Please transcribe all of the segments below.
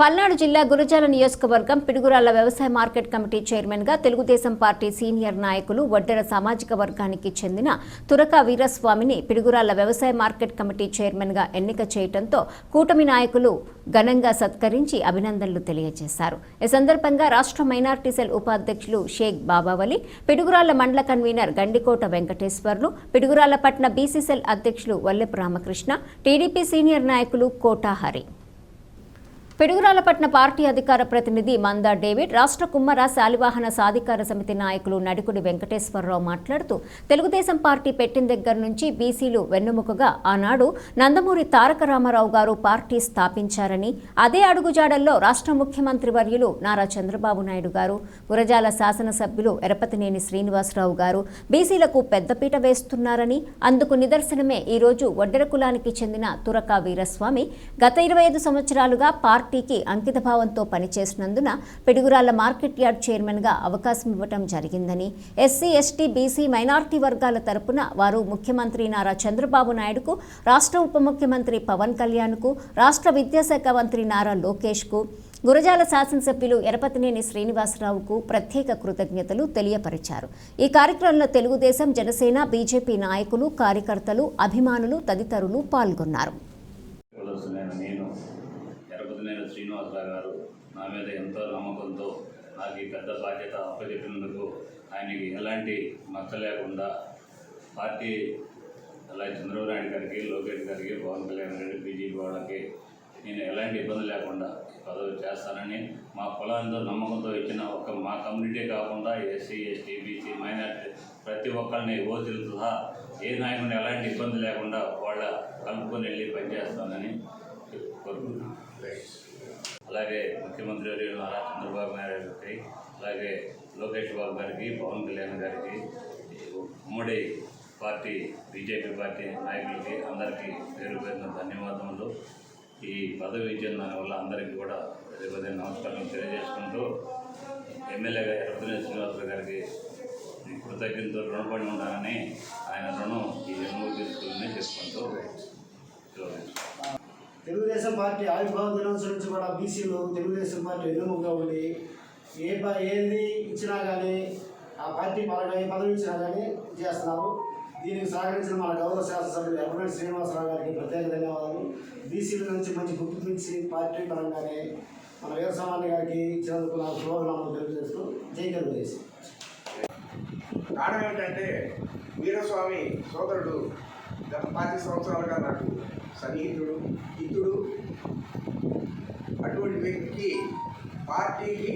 పల్నాడు జిల్లా గురజాల నియోజకవర్గం పిడుగురాళ్ళ వ్యవసాయ మార్కెట్ కమిటీ చైర్మన్గా తెలుగుదేశం పార్టీ సీనియర్ నాయకులు వడ్డెర సామాజిక వర్గానికి చెందిన తురక వీరస్వామిని పిడుగురాళ్ళ వ్యవసాయ మార్కెట్ కమిటీ చైర్మన్గా ఎన్నిక చేయడంతో కూటమి నాయకులు ఘనంగా సత్కరించి అభినందనలు తెలియజేశారు. ఈ సందర్భంగా రాష్ట్ర మైనార్టీ సెల్ ఉపాధ్యక్షులు షేక్ బాబావలి పిడుగురాళ్ళ మండల కన్వీనర్ గండికోట వెంకటేశ్వర్లు పిడుగురాళ్ళ పట్న బీసీసెల్ అధ్యక్షులు వల్లెపు రామకృష్ణ టీడీపీ సీనియర్ నాయకులు కోటాహరి. పిడుగురాలపట్న పార్టీ అధికార ప్రతినిధి మందా డేవిడ్ రాష్ట్ర కుమ్మర శాలివాహన సాధికార సమితి నాయకులు నడుకుడి వెంకటేశ్వరరావు మాట్లాడుతూ తెలుగుదేశం పార్టీ పెట్టిన దగ్గర నుంచి బీసీలు వెన్నుముకగా ఆనాడు నందమూరి తారక రామారావు గారు పార్టీ స్థాపించారని అదే అడుగుజాడల్లో రాష్ట్ర ముఖ్యమంత్రి వర్యులు నారా చంద్రబాబు నాయుడు గారు గురజాల శాసనసభ్యులు ఎరపతినేని శ్రీనివాసరావు గారు బీసీలకు పెద్దపీట వేస్తున్నారని అందుకు నిదర్శనమే ఈరోజు వడ్డెర కులానికి చెందిన తురక వీరస్వామి గత ఇరవై ఐదు సంవత్సరాలుగా పార్టీకి అంకితభావంతో పనిచేసినందున పిడుగురాళ్ళ మార్కెట్ యార్డ్ చైర్మన్గా అవకాశం ఇవ్వటం జరిగిందని ఎస్సీ ఎస్టీ బీసీ మైనార్టీ వర్గాల తరపున వారు ముఖ్యమంత్రి నారా చంద్రబాబు నాయుడుకు రాష్ట్ర ఉప ముఖ్యమంత్రి పవన్ కళ్యాణ్కు రాష్ట్ర విద్యాశాఖ మంత్రి నారా లోకేష్కు గురజాల శాసనసభ్యులు ఎరపతినేని శ్రీనివాసరావుకు ప్రత్యేక కృతజ్ఞతలు తెలియపరిచారు. ఈ కార్యక్రమంలో తెలుగుదేశం జనసేన బీజేపీ నాయకులు కార్యకర్తలు అభిమానులు తదితరులు పాల్గొన్నారు. ఎరపతినేని శ్రీనివాసరావు గారు నా మీద ఎంతో నమ్మకంతో నాకు ఈ పెద్ద బాధ్యత అప్పచెప్పినందుకు ఆయనకి ఎలాంటి మచ్చ లేకుండా పార్టీ అలాగే చంద్రబాబు నాయుడు గారికి లోకేష్ గారికి పవన్ కళ్యాణ్ గారికి బీజేపీ వాళ్ళకి నేను ఎలాంటి ఇబ్బంది లేకుండా పదవి చేస్తానని మా కులాంతో నమ్మకంతో ఇచ్చిన ఒక మా కమ్యూనిటీ కాకుండా ఎస్సీ ఎస్టీ బీసీ మైనార్టీ ప్రతి ఒక్కరిని ఓతులు సహా ఏ నాయకుడిని ఎలాంటి ఇబ్బంది లేకుండా వాళ్ళ కలుపుకొని వెళ్ళి పనిచేస్తానని అలాగే ముఖ్యమంత్రి వర్యులు నారా చంద్రబాబు నాయుడు గారికి అలాగే లోకేష్ బాబు గారికి పవన్ కళ్యాణ్ గారికి ఉమ్మడి పార్టీ బీజేపీ పార్టీ నాయకులకి అందరికీ పేరు పేరున ధన్యవాదములు. ఈ పదవి ఇచ్చిన దానివల్ల అందరికీ కూడా పదే నమస్కారం తెలియజేసుకుంటూ ఎమ్మెల్యేగా ఎరపతినే శ్రీనివాసరావు గారికి కృతజ్ఞతలు రుణపడి ఉంటానని ఆయన రుణం ఈ జన్మ తీసుకుని చెప్పుకుంటూ తెలుగుదేశం పార్టీ ఆవిర్భావ దినోత్సవం నుంచి కూడా బీసీలు తెలుగుదేశం పార్టీ ఎన్నుముగా ఉండి ఏ ప ఏది ఇచ్చినా కానీ ఆ పార్టీ పరంగా ఏ పదవి ఇచ్చినా కానీ చేస్తున్నారు. దీనికి సహకరించిన మన గౌరవ శాసనసభ్యులు ఎర్రమేటి శ్రీనివాసరావు గారికి ప్రత్యేక ధన్యవాదాలు. బీసీల నుంచి మంచి గుర్తింపు పార్టీ పరంగానే మన వీరసామాన్య గారికి ఇచ్చినందుకు నాకు శుభాభినందనలు తెలియజేస్తూ జై తెలుగుదేశం. కారణం ఏంటంటే వీరస్వామి సోదరుడు గత పాతి సంవత్సరాలుగా నాకు సన్నిహితుడు హితుడు అటువంటి వ్యక్తికి పార్టీకి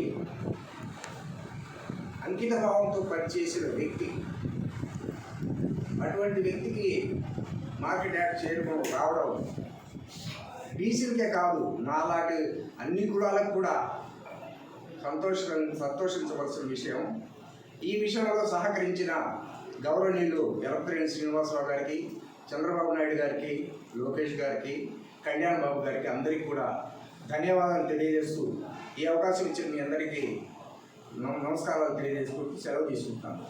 అంకిత భావంతో పనిచేసిన వ్యక్తి. అటువంటి వ్యక్తికి మార్కెట్ యాక్ట్ చేయడం రావడం బీసీలకే కాదు నాలాంటి అన్ని కులాలకు కూడా సంతోష సంతోషించవలసిన విషయం. ఈ విషయంలో సహకరించిన గౌరవనీయులు ఎలక్ట్రేని శ్రీనివాసరావు గారికి చంద్రబాబు నాయుడు గారికి లోకేష్ గారికి కళ్యాణ్ బాబు గారికి అందరికీ కూడా ధన్యవాదాలు తెలియజేస్తూ ఈ అవకాశం ఇచ్చిన మీ అందరికీ నమ- నమస్కారాలు తెలియజేసుకుంటూ సెలవు తీసుకుంటాను